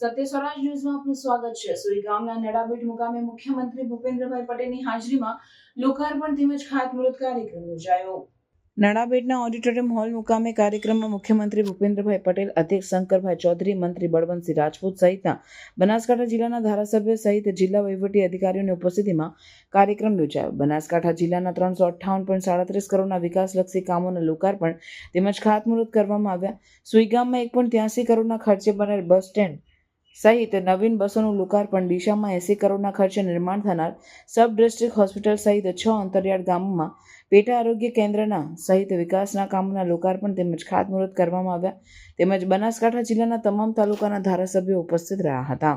સત્ય સ્વરાજ ન્યૂઝમાં આપનું સ્વાગત છે. સુઈ ગામના નડાબેટ મુકામે મુખ્યમંત્રી ભૂપેન્દ્રભાઈ પટેલની હાજરીમાં લોકાર્પણ તેમજ ખાતમુહૂર્ત કાર્યક્રમ યોજાયો. નડાબેટના ઓડિટોરિયમ હોલ મુકામે કાર્યક્રમમાં મુખ્યમંત્રી ભૂપેન્દ્રભાઈ પટેલ, અધ્યક્ષ શંકરભાઈ ચૌધરી, મંત્રી બળવંતસિંહ રાજપૂત સહિતના બનાસકાંઠા જિલ્લાના ધારાસભ્ય સહિત જિલ્લા વહીવટી અધિકારીઓની ઉપસ્થિતિમાં કાર્યક્રમ યોજાયો. બનાસકાંઠા જિલ્લાના ત્રણસો અઠ્ઠાવન પોઈન્ટ સાડત્રીસ કરોડના વિકાસલક્ષી કામોના લોકાર્પણ તેમજ ખાતમુહૂર્ત કરવામાં આવ્યા. સુઈગામમાં એક પોઈન્ટ ત્યાસી કરોડના ખર્ચે બનેલ બસ સ્ટેન્ડ સહિત નવીન બસોનું લોકાર્પણ દિશામાં એસી કરોડના ખર્ચે નિર્માણ થનાર સબ ડિસ્ટ્રિક્ટ હોસ્પિટલ સહિત છ અંતરિયાળ ગામોમાં પેટા આરોગ્ય કેન્દ્રના સહિત વિકાસના કામોના લોકાર્પણ તેમજ ખાતમુહૂર્ત કરવામાં આવ્યા તેમજ બનાસકાંઠા જિલ્લાના તમામ તાલુકાના ધારાસભ્યો ઉપસ્થિત રહ્યા હતા.